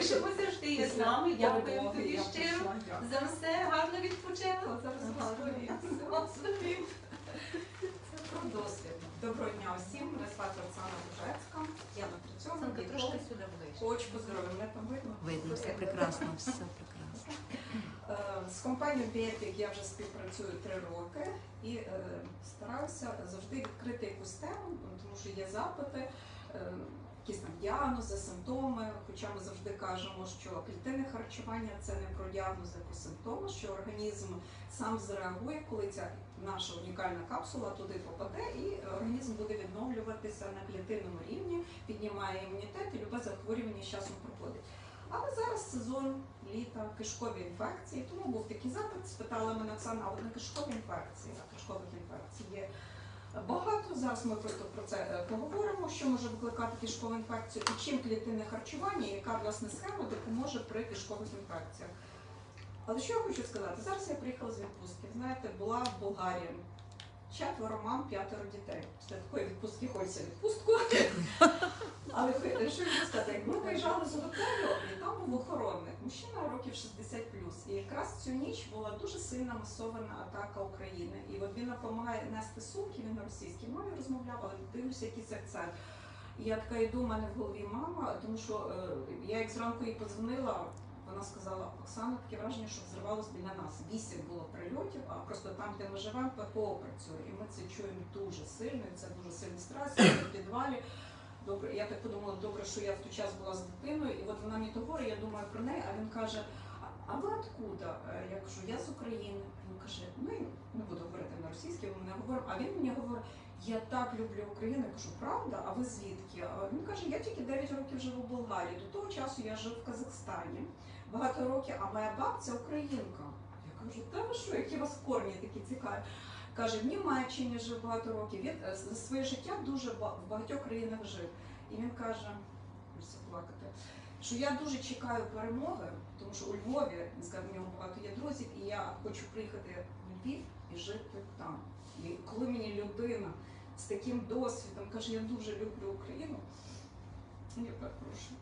Що ти є з нами. Дякуємо тобі щиро за все. Гарно відпочила. Це про досвід. Доброго дня усім. Мене звати Оксана Бужецька. Я нутриціолог, Санка, дієтолог, трошки сюди ближче. коуч по. Мене там видно? Видно, все прекрасно, все прекрасно. Е, З компанією Біотик я вже співпрацюю три роки і е, стараюся завжди відкрити якусь тему, тому що є запити, е, якісь там діагнози, симптоми. Хоча ми завжди кажемо, що клітинне харчування це не про діагнози, про симптоми, що організм сам зреагує, коли ця наша унікальна капсула туди попаде, і організм буде відновлюватися на клітинному рівні, піднімає імунітет і любе захворювання з часом проходить. Але зараз сезон літа, кишкові інфекції, тому був такий запит, спитала мене Оксана, а от на кишкові інфекції, а кишкових інфекцій є багато. Зараз ми просто про це е, поговоримо, що може викликати кишкову інфекцію і чим клітинне харчування, і яка власне схема допоможе при кишкових інфекціях. Але що я хочу сказати? Зараз я приїхала з відпустки. Знаєте, була в Болгарії. Четверо мам, п'ятеро дітей. Після такої відпустки хочеться відпустку. Але хо- що я хочу сказати, як ми виїжджали з готелю, і там був охоронник, мужчина років 60 І якраз цю ніч була дуже сильна масована атака України. І от він допомагає нести сумки, він на російській мові розмовляв, але дивлюся якийсь акцент. І я така йду, у мене в голові мама, тому що е, я як зранку їй подзвонила, вона сказала, Оксана, таке враження, що взривалось біля нас. Вісім було прильотів, а просто там, де ми живемо, ППО працює. І ми це чуємо дуже сильно, і це дуже сильний стрес, в підвалі. Добре, я так подумала, добре, що я в той час була з дитиною, і от вона мені то говорить, я думаю про неї, а він каже, а, ви откуда? Е, Я кажу, я з України. Він каже, ну не буду говорити на російській, ми не говоримо. А він мені говорить, я так люблю Україну. Я кажу, правда? А ви звідки? Він каже, я тільки 9 років живу в Болгарії. До того часу я жив в Казахстані багато років, а моя бабця українка. Я кажу, та ви що, які у вас корні такі цікаві? Каже, в Німеччині жив багато років. Він е, за своє життя дуже в багатьох країнах жив. І він каже, плакати, що я дуже чекаю перемоги, тому що у Львові, він сказав, в нього багато є друзів, і я хочу приїхати в Львів і жити там. І коли мені людина з таким досвідом каже, я дуже люблю Україну, я перепрошую.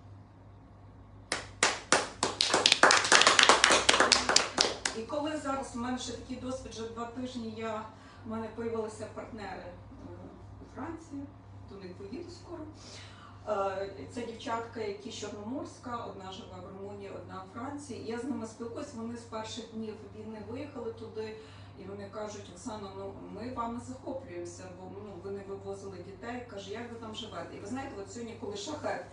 І коли зараз у мене ще такий досвід, вже два тижні я, у мене з'явилися партнери е, у Франції, до них поїду скоро. Е, Це дівчатка, які Чорноморська, одна живе в Румунії, одна у Франції. Я з ними спілкуюсь, вони з перших днів війни виїхали туди. І вони кажуть, Оксана, ну ми вами захоплюємося, бо ну, ви не вивозили дітей. Каже, як ви там живете? І ви знаєте, от сьогодні, коли шахет,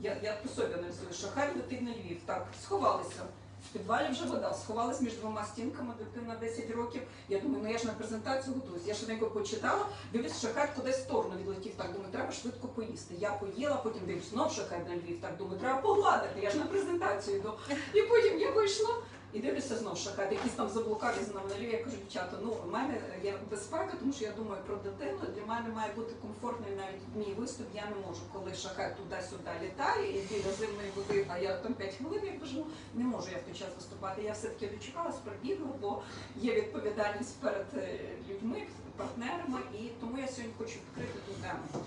я, я по собі аналізую, шахет летить на Львів, так, сховалися. В підвалі вже вода, сховалась між двома стінками, дитина 10 років. Я думаю, ну я ж на презентацію готуюсь. Я швиденько почитала, дивлюсь, шахет кудись в сторону відлетів. Так думаю, треба швидко поїсти. Я поїла, потім дивлюсь, знов шахет на Львів. Так думаю, треба погладити. Я ж на презентацію йду. І потім я вийшла. І дивлюся знов шахет, якісь там заблукали знов на Львів. Я кажу, дівчата, ну в мене є безпека, тому що я думаю про дитину. Для мене має бути комфортний навіть мій виступ. Я не можу, коли шахет туди-сюди літає, і біля зимної води, а я там 5 хвилин як живу, не можу я в той час виступати. Я все-таки дочекалась, пробігла, бо є відповідальність перед е, людьми, партнерами, і тому я сьогодні хочу відкрити ту тему.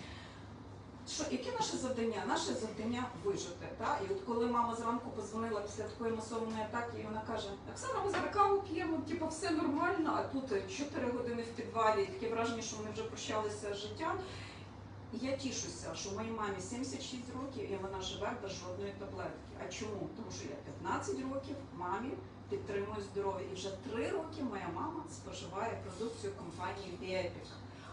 Що, яке наше завдання? Наше завдання вижити. Та? І от коли мама зранку позвонила після такої масованої атаки, і вона каже: Оксана, ми зараз каву п'ємо, типу, все нормально, а тут 4 години в підвалі, і таке враження, що вони вже прощалися з життям. Я тішуся, що моїй мамі 76 років і вона живе без жодної таблетки. А чому? Тому що я 15 років мамі підтримую здоров'я. І вже 3 роки моя мама споживає продукцію компанії Біепік.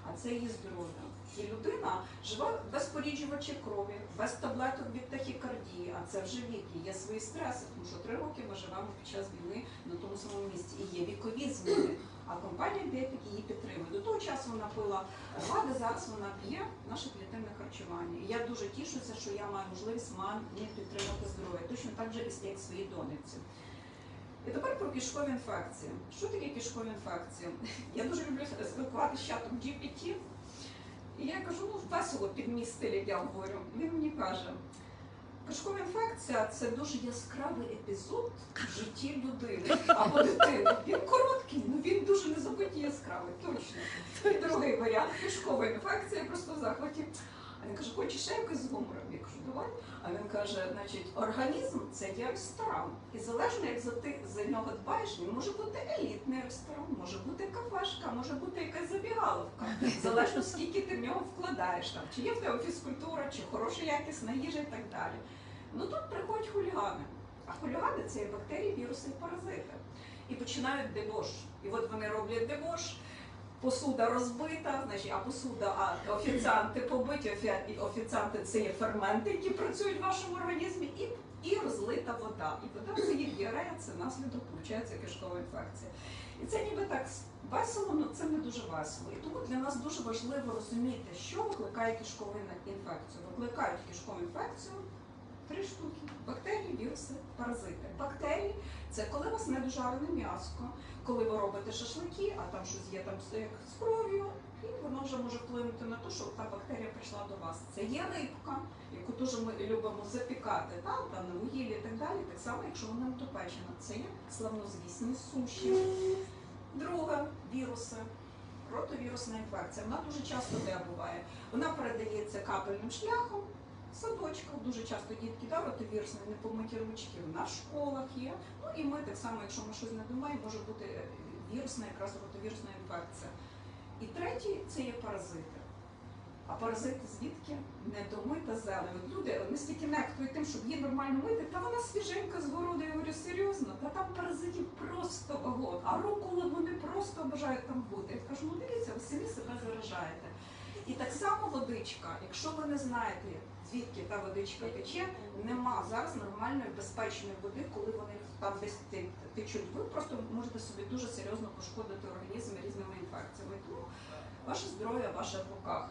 А це її здоров'я. І людина живе без поріджувачів крові, без таблеток від тахікардії, а це вже вік, і є свої стреси, тому що три роки ми живемо під час війни на тому самому місці. І є вікові зміни. А компанія Біопік її підтримує. До того часу вона пила лади, зараз вона п'є наше клітинне харчування. І я дуже тішуся, що я маю можливість мамі підтримати здоров'я, точно так же, як своїй донечці. І тепер про кишкові інфекції. Що таке кишкові інфекції? Я дуже люблю спілкуватися з чатом GPT. І я кажу, ну весело під мій я говорю. Він мені каже, кишкова інфекція це дуже яскравий епізод в житті людини або дитини. Він короткий, але він дуже незабутній яскравий, точно. І другий варіант кишкова інфекція, просто в захваті. А він каже, хочеш якось з гумором? Я кажу, давай. А він каже, значить, організм це є ресторан. І залежно, як за ти за нього дбаєш, він може бути елітний ресторан, може бути кафешка, може бути якась забігаловка. Залежно скільки ти в нього вкладаєш там, чи є в тебе фізкультура, чи хороша якісна їжа і так далі. Ну тут приходять хулігани. А хулігани це є бактерії, віруси і паразити. І починають дебош. І от вони роблять дебош. Посуда розбита, значить, а посуда, а офіціанти побиті, офі- офіціанти це є ферменти, які працюють в вашому організмі, і, і розлита вода. І вода це є діарея, це наслідок, виходить, кишкова інфекція. І це ніби так весело, але це не дуже весело. І тому для нас дуже важливо розуміти, що викликає кишкову інфекцію. Викликають кишкову інфекцію три штуки: бактерії, віруси, паразити. Бактерії це коли у вас недожарене м'ясо, коли ви робите шашлики, а там щось є там як з кров'ю, і воно вже може вплинути на те, що та бактерія прийшла до вас. Це є рибка, яку дуже ми любимо запікати там, там на вугіллі і так далі. Так само, якщо вона не допечена, це є славнозвісні суші. Друге віруси. Ротовірусна інфекція. Вона дуже часто де буває. Вона передається капельним шляхом. Садочках дуже часто дітки да, ротовірусні, непомиті ручки в нас в школах є. Ну і ми так само, якщо ми щось не думаємо, може бути е, вірусна, якраз ротовірусна інфекція. І третій це є паразити. А паразити звідки? Недомита зелень. Люди вони стільки нехтують тим, щоб її нормально мити, та вона свіженька з городу. Я говорю, серйозно, та там паразитів просто вагон. А руколи вони просто бажають там бути. Я кажу, ну дивіться, ви самі себе заражаєте. І так само водичка, якщо ви не знаєте, звідки та водичка тече, нема зараз нормальної безпечної води, коли вони там десь течуть. Ви просто можете собі дуже серйозно пошкодити організм різними інфекціями. Тому ваше здоров'я в ваших руках.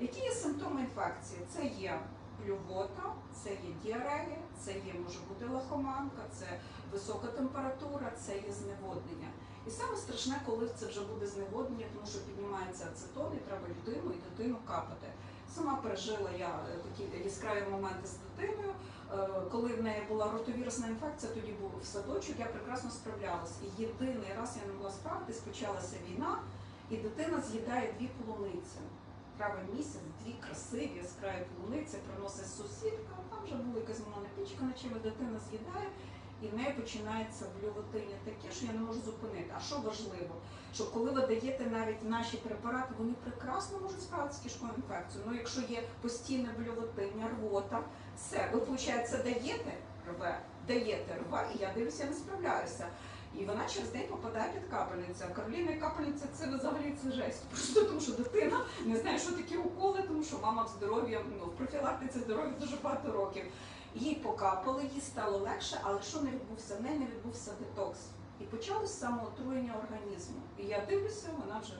Які є симптоми інфекції? Це є блювота, це є діарея, це є може бути лихоманка, це висока температура, це є зневоднення. І саме страшне, коли це вже буде зневоднення, тому що піднімається ацетон і треба людину і дитину капати. Сама пережила я е, такі яскраві моменти з дитиною. Е, Коли в неї була ротовірусна інфекція, тоді був в садочок, я прекрасно справлялась. І єдиний раз я не могла справитись, почалася війна, і дитина з'їдає дві полуниці. Травень місяць, дві красиві яскраві полуниці приносить сусідка, там вже була якась мала пічка, наче дитина з'їдає, і в неї починається блювотиння таке, що я не можу зупинити. А що важливо? Що коли ви даєте навіть наші препарати, вони прекрасно можуть справитися з кишковою інфекцією. Ну якщо є постійне блювотиння, рвота, все, ви, виходить, даєте рве, даєте рва, і я дивлюся, я не справляюся. І вона через день попадає під капельницю. А Кароліна капельниця це взагалі це жесть. Просто тому що дитина не знає, що таке уколи, тому що мама в здоров'я, ну в профілактиці здоров'я дуже багато років. Їй покапали, їй стало легше, але що не відбувся? В неї не відбувся детокс. І почалось самоотруєння організму. І я дивлюся, вона вже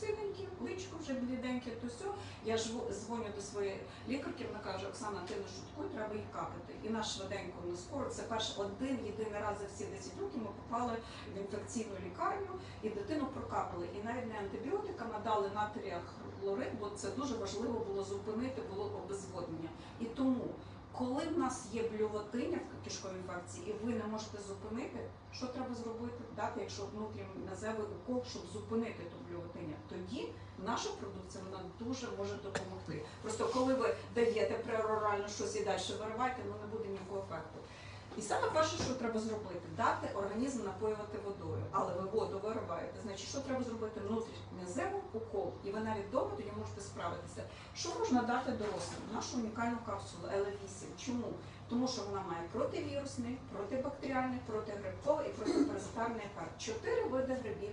синеньке, личко вже бліденьке, то все. Я ж дзвоню до своєї лікарки, вона каже, Оксана, ти не шуткуй, треба її капати. І наш швиденько на скоро, це перший один єдиний раз за всі 10 років ми попали в інфекційну лікарню і дитину прокапали. І навіть не антибіотика надали натрія хлорид, бо це дуже важливо було зупинити, було обезводнення. І тому, коли в нас є блюватиня в кишковій інфекції, і ви не можете зупинити, що треба зробити? Дати, якщо внутрімназевий укол, щоб зупинити ту блювотиння, тоді наша продукція вона дуже може допомогти. Просто коли ви даєте перорально щось і далі вириваєте, ну не буде ніякого ефекту. І саме перше, що треба зробити, дати організм напоювати водою, але ви воду вириваєте. Значить, що треба зробити внутрішньоземний укол, і ви навіть вдома тоді можете справитися. Що можна дати дорослим? Нашу унікальну капсулу L8. Чому? Тому що вона має противірусний, протибактеріальний, протигрибковий і протипаразитарний ефект. Чотири види грибів.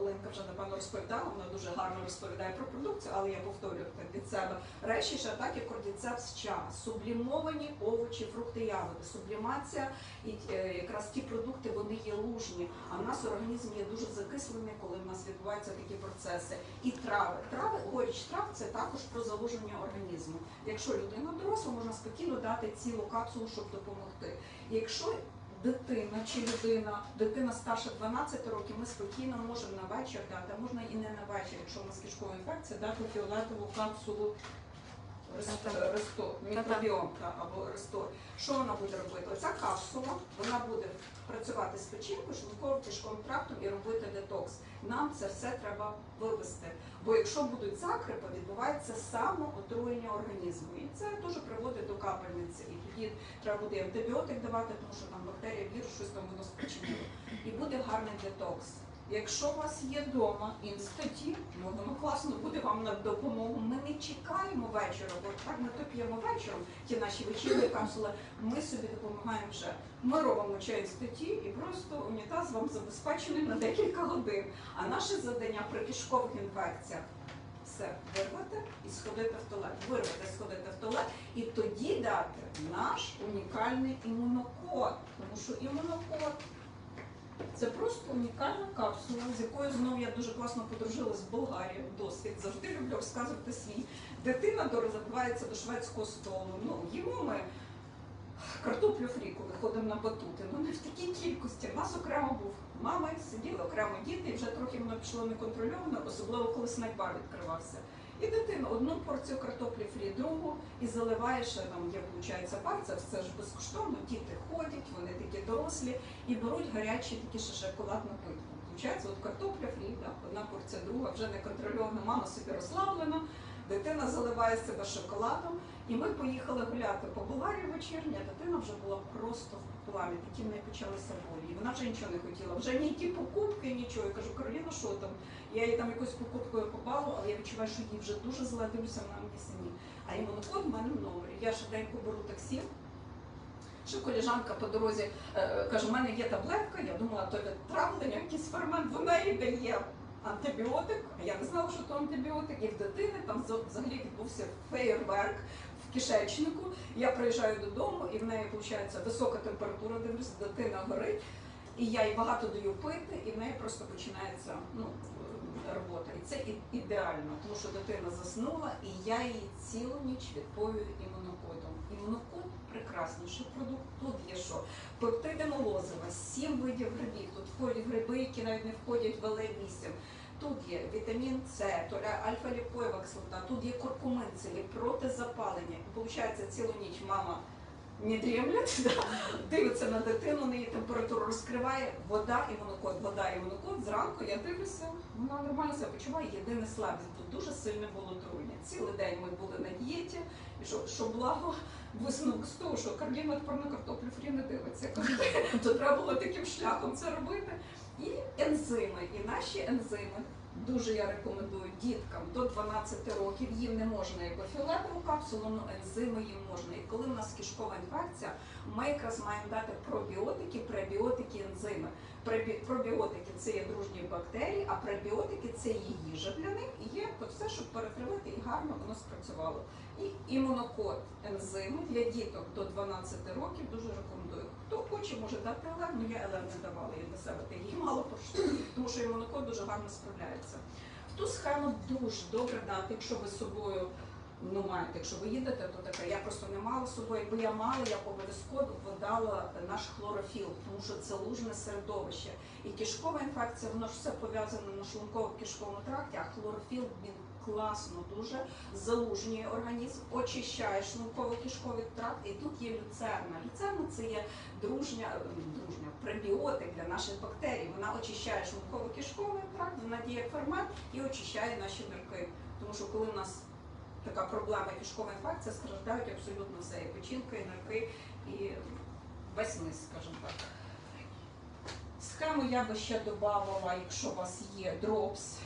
Оленка вже напевно розповідала, вона дуже гарно розповідає про продукцію, але я повторюю так від себе. Речі так як кордіцепс ча, сублімовані овочі, фрукти, ягоди. Сублімація і е, якраз ті продукти вони є лужні. А в нас організм є дуже закислений, коли в нас відбуваються такі процеси. І трави. Трави, горіч трав це також про залуження організму. Якщо людина доросла, можна спокійно дати цілу капсулу, щоб допомогти. Якщо дитина чи людина, дитина старше 12 років, ми спокійно можемо на вечір дати, можна і не на вечір, якщо у нас кишкова інфекція, дати фіолетову капсулу Ресто- Ресто- мікробіом або рестор, Що вона буде робити? Оця капсула, вона буде працювати з печінкою, шлунково кишковим трактом і робити детокс. Нам це все треба вивести. Бо якщо будуть закрипи, відбувається самоотруєння організму. І це дуже приводить до капельниці. І тоді треба буде антибіотик давати, тому що там бактерія, вірус, щось там воно спричинило. І буде гарний детокс. Якщо у вас є вдома інстаті, ну воно класно буде вам на допомогу. Ми не чекаємо вечора, бо так ми то п'ємо вечором ті наші вечірні капсули. Ми собі допомагаємо вже. Ми робимо чай інстаті і просто унітаз вам забезпечений на декілька годин. А наше завдання при кишкових інфекціях все вирвати і сходити в туалет. Вирвати, сходити в туалет і тоді дати наш унікальний імунокод. Тому що імунокод це просто унікальна капсула, з якою знов я дуже класно подружилась в Болгарії. Досвід завжди люблю розказувати свій. Дитина дорозвивається до шведського столу. Ну, їмо ми картоплю фрі, коли ходимо на батути. Ну не в такій кількості. У нас окремо був мама, сиділи окремо діти, і вже трохи воно пішло неконтрольовано, особливо коли снайпар відкривався. І дитина одну порцію картоплі фрі, другу і заливає ще там, є виходить пар, це ж безкоштовно. Діти ходять, вони такі дорослі і беруть гарячі такі шоколадну питку. Получається, от картопля фрі, да, одна порція, друга вже неконтрольована, мама собі розслаблена, дитина заливає себе шоколадом. І ми поїхали гуляти по Болгарії вечірні, а дитина вже була просто в пламі, такі в неї почалися болі. І вона вже нічого не хотіла. Вже ніякі покупки, нічого. Я кажу, Кароліна, що там? Я їй там якусь покупкою попала, але я відчуваю, що їй вже дуже зле, дивлюся на мені самі. А імунокод в мене в номері. Я швиденько беру таксі. Що коліжанка по дорозі е, каже, у мене є таблетка, я думала, то від травлення, якийсь фермент, вона їй дає антибіотик, а я не знала, що то антибіотик, і в дитини там взагалі відбувся феєрверк кишечнику. Я приїжджаю додому, і в неї виходить висока температура, дивлюся, дитина горить, і я їй багато даю пити, і в неї просто починається ну, робота. І це ідеально, тому що дитина заснула, і я її цілу ніч відпою імунокодом. Імунокод прекрасніший продукт. Тут є що? Пептиди молозива, сім видів грибів. Тут входять гриби, які навіть не входять в Л8. Тут є вітамін С, альфа-ліпоєва кислота, тут є куркумин, це є протизапалення. І виходить, цілу ніч мама не дремлять, да, дивиться на дитину, неї температуру розкриває, вода і монокод, вода і монокод. Зранку я дивлюся, вона нормально себе почуває. Єдине слабість, тут дуже сильне було труєння. Цілий день ми були на дієті, і що, що благо, висновок з того, що Карліна тепер на картоплю фрі не дивиться. То треба було таким шляхом це робити. І ензими, і наші ензими. Дуже я рекомендую діткам до 12 років. Їм не можна як фіолетову капсулу, але ензими їм можна. І коли в нас кишкова інфекція, ми якраз маємо дати пробіотики, пребіотики, ензими. Пробіотики це є дружні бактерії, а пребіотики це є їжа для них і є все, щоб перетривати і гарно воно спрацювало. І імунокод ензими для діток до 12 років дуже рекомендую. Хто хоче, може дати елев, але я елев не давала я для себе, її мало прошу, тому що імунокод дуже гарно справляється. В ту схему дуже добре дати, якщо ви з собою ну маєте, якщо ви їдете, то таке. Я просто не мала з собою. Якби я мала, я обов'язково видала наш хлорофіл, тому що це лужне середовище. І кишкова інфекція, воно ж все пов'язане на шлунково-кишковому тракті, а хлорофіл він класно дуже залужнює організм, очищає шлунково-кишковий тракт. І тут є люцерна. Люцерна це є дружня, е, дружня пребіотик для наших бактерій. Вона очищає шлунково-кишковий тракт, вона діє фермент і очищає наші нирки. Тому що коли в нас така проблема кишкова інфекція, страждають абсолютно все, і печінка, і нирки, і весь низ, скажімо так. Схему я би ще додавала, якщо у вас є дропс,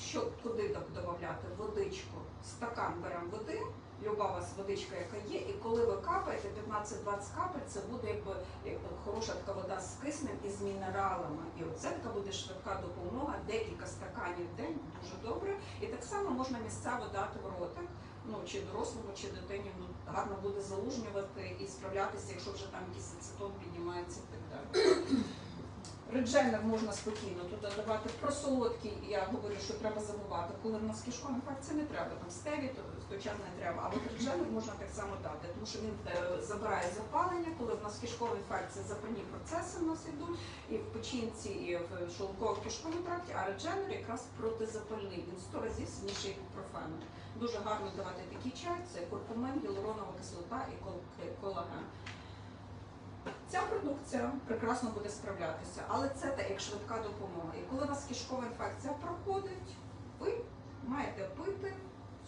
що куди додати? Водичку. Стакан беремо води, люба у вас водичка, яка є, і коли ви капаєте 15-20 капель, це буде якби як хороша така вода з киснем і з мінералами. І оце така буде швидка допомога, декілька стаканів в день, дуже добре. І так само можна місцево дати в ротик. Ну, чи дорослому, чи дитині ну, гарно буде залужнювати і справлятися, якщо вже там якийсь ацетон піднімається і так далі. Редженер можна спокійно тут додавати. Про солодкий я говорю, що треба забувати. Коли в нас кишкова інфекція не треба, там стеві, то той не треба. А от редженер можна так само дати, тому що він е, забирає запалення, коли в нас кишкова інфекція, запальні процеси в нас йдуть і в печінці, і в шлунково-кишковому тракті, а редженер якраз протизапальний. Він 100 разів сильніший від профену. Дуже гарно давати такий чай, це куркумен, гіалуронова кислота і е, колаген. Ця продукція прекрасно буде справлятися, але це та як швидка допомога. І коли у вас кишкова інфекція проходить, ви маєте пити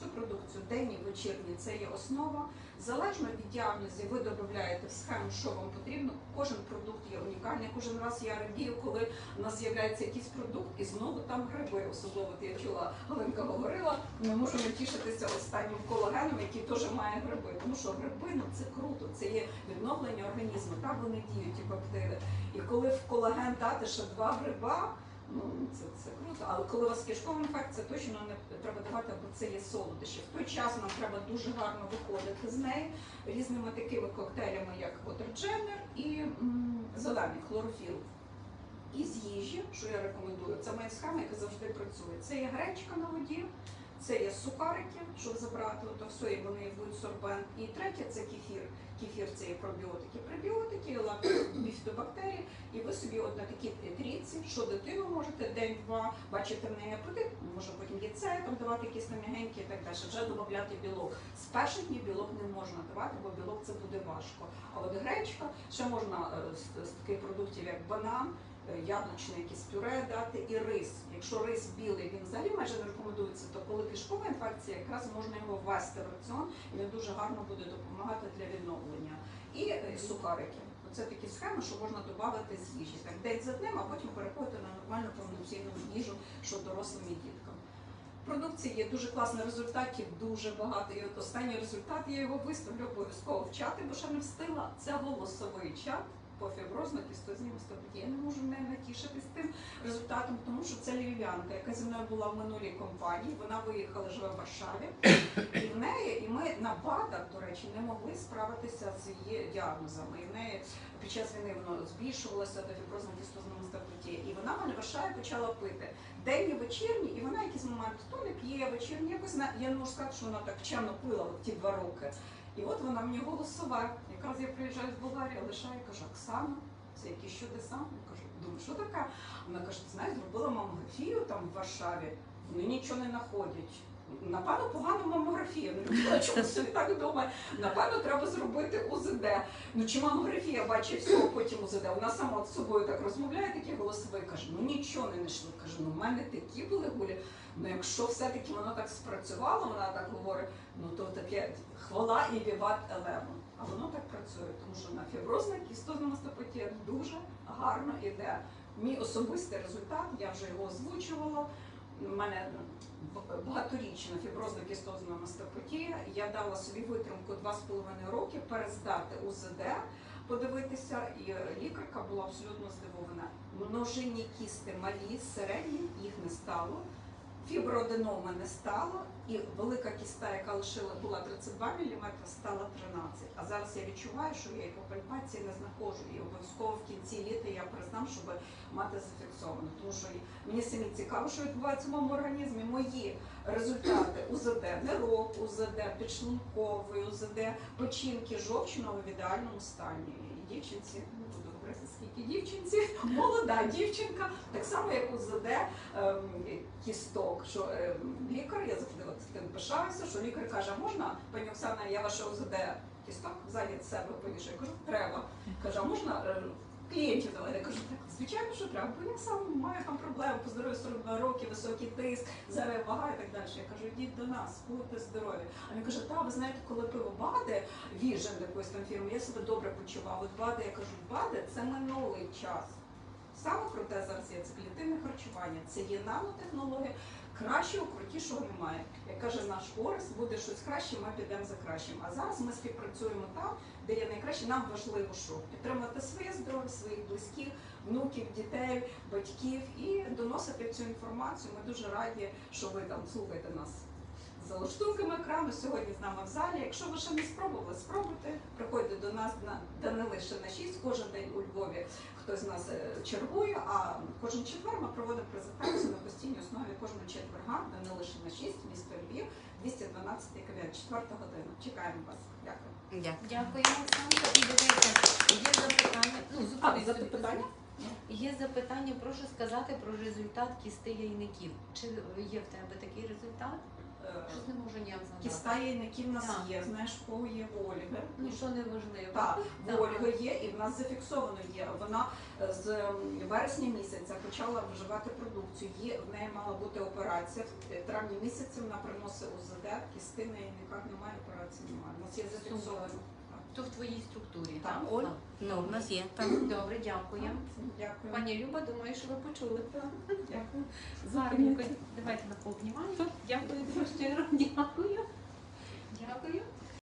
цю продукцію денні, вечірні, це є основа. Залежно від діагнозів, ви додаєте в схему, що вам потрібно. Кожен продукт є унікальний. Кожен раз я радію, коли у нас з'являється якийсь продукт, і знову там гриби. Особливо я чула, Галинка говорила. Ми можемо тішитися останнім колагеном, який теж має гриби. Тому що гриби ну це круто, це є відновлення організму. Так вони діють і бактери. І коли в колаген дати ще два гриба. Ну, це, це круто, але коли у вас кишкова інфекція, точно не треба давати, бо це є солодощі. В той час нам треба дуже гарно виходити з неї різними такими коктейлями, як Отродженер і зелений хлорофіл. І з їжі, що я рекомендую, це моя схема, яка завжди працює. Це є гречка на воді, це є сухарики, щоб забрати то все, і вони будуть сорбент. І третє це кефір. Кефір це є пробіотики. Пребіотики, біфідобактерії, і ви собі от на такій трійці, що дитину можете день-два, бачите в неї апетит, може потім яйце там давати якісь там м'ягенькі і так далі, вже додати білок. З перших днів білок не можна давати, бо білок це буде важко. А от гречка ще можна е, з, таких продуктів, як банан, е, яблучне якесь пюре дати і рис. Якщо рис білий, він взагалі майже не рекомендується, то коли кишкова інфекція, якраз можна його ввести в раціон, і він дуже гарно буде допомагати для відновлення. І е, сухарики. Це такі схеми, що можна додати з їжі. Так день за днем, а потім переходити на нормальну повноцінну їжу, що дорослим і діткам. Продукції є дуже класно, результатів дуже багато. І от останній результат я його виставлю обов'язково в чати, бо ще не встигла. Це голосовий чат по фіброзно кістозній мастопатії. Я не можу не натішитись тим результатом, тому що це львів'янка, яка зі мною була в минулій компанії. Вона виїхала, живе в Варшаві, і в неї, і ми на БАДах, до речі, не могли справитися з її діагнозами. І в неї під час війни воно збільшувалося до фіброзно кістозному стаплоті. І вона мене в Варшаві почала пити. Денні вечірні, і вона якийсь момент то не п'є вечірні, якось на я не можу сказати, що вона так чемно пила ті два роки. І от вона мені голосова. Якраз я приїжджаю з Болгарії, лишаю, кажу, Оксана, це якісь чудеса. Я кажу, думаю, що таке? Вона каже, ти знаєш, зробила мамографію там в Варшаві, вони нічого не знаходять. Напевно, погана мамографія. Ну, чому собі так думає. Напевно, треба зробити УЗД. Ну чи мамографія бачить всього, потім УЗД. Вона сама з собою так розмовляє, такі голосові, каже, ну нічого не знайшли. Каже, ну в мене такі були гулі. Ну якщо все-таки воно так спрацювало, вона так говорить, ну то таке хвала і віват елему. А воно так працює, тому що на фіброзна кістозна мастопатія дуже гарно іде. Мій особистий результат, я вже його озвучувала. У мене багаторічна фіброзна кістозна мастопатія. Я дала собі витримку 2,5 роки перездати УЗД, подивитися, і лікарка була абсолютно здивована. Множинні кісти малі, середні, їх не стало. Фіброаденоми не стало, і велика кіста, яка лишила була 32 мм, стала 13. А зараз я відчуваю, що я її по пальпації не знаходжу. І обов'язково в кінці літа я признам, щоб мати зафіксовано. Тому що мені самі цікаво, що відбувається в моєму організмі. Мої результати УЗД, нирок, УЗД, підшлунковий, УЗД, печінки, жовчного в ідеальному стані. І дівчинці скільки дівчинці, молода дівчинка, так само як у ем, кісток. Що ем, лікар, я завжди тим пишаюся, що лікар каже, можна, пані Оксана, я ваше заде кісток ззаді себе повіше Я кажу, треба. Каже, а можна е, клієнтів давати? Я кажу, так, звичайно, що треба. Бо я сам маю там проблеми по здоров'ю 42 роки, високий тиск, зараз вага і так далі. Я кажу, йдіть до нас, будьте здорові. А він каже, так, ви знаєте, коли пиво бади, віжен якоїсь там фірми, я себе добре почував. От бади, я кажу, бади це минулий час. Саме круте зараз є це клітинне харчування, це є нанотехнологія. Кращого, крутішого немає. Як каже наш Орес, буде щось краще, ми підемо за кращим. А зараз ми співпрацюємо там, де є найкраще. Нам важливо, що підтримати своє здоров'я, своїх близьких, внуків, дітей, батьків і доносити цю інформацію. Ми дуже раді, що ви там слухаєте нас за лаштунками екрану. Сьогодні з нами в залі. Якщо ви ще не спробували, спробуйте. Приходьте до нас на Данили ще на 6 кожен день у Львові. Хтось з нас е, чергує, а кожен четвер ми проводимо презентацію на постійній основі кожного четверга Данили ще на 6, місто Львів, 212 кав'ян, 4 година. Чекаємо вас. Дякую. Дякую. Дякуємо, І дивіться, є запитання. Ну, А, запитання? Є запитання, прошу сказати про результат кісти яйників. Чи є в тебе такий результат? Е, Щось не можу ніяк згадати. Кіста яйників в нас є, знаєш, в кого є в Ольги. Ну що не важливо. Так, в Так. Ольги є, і в нас зафіксовано є. Вона е, з м, вересня місяця почала вживати продукцію. Є в неї мала бути операція. В е, травні місяці вона приносить УЗД, кісти на яйниках немає, операції немає. У нас є зафіксовано. То в твоїй структурі, так? Оль? Ну, в нас є. Там. Добре, дякую. Дякую. Пані Люба, думаю, що ви почули. Дякую. Маренько, давайте наповнімаємо. Дякую, дуже щиро. Дякую. Дякую.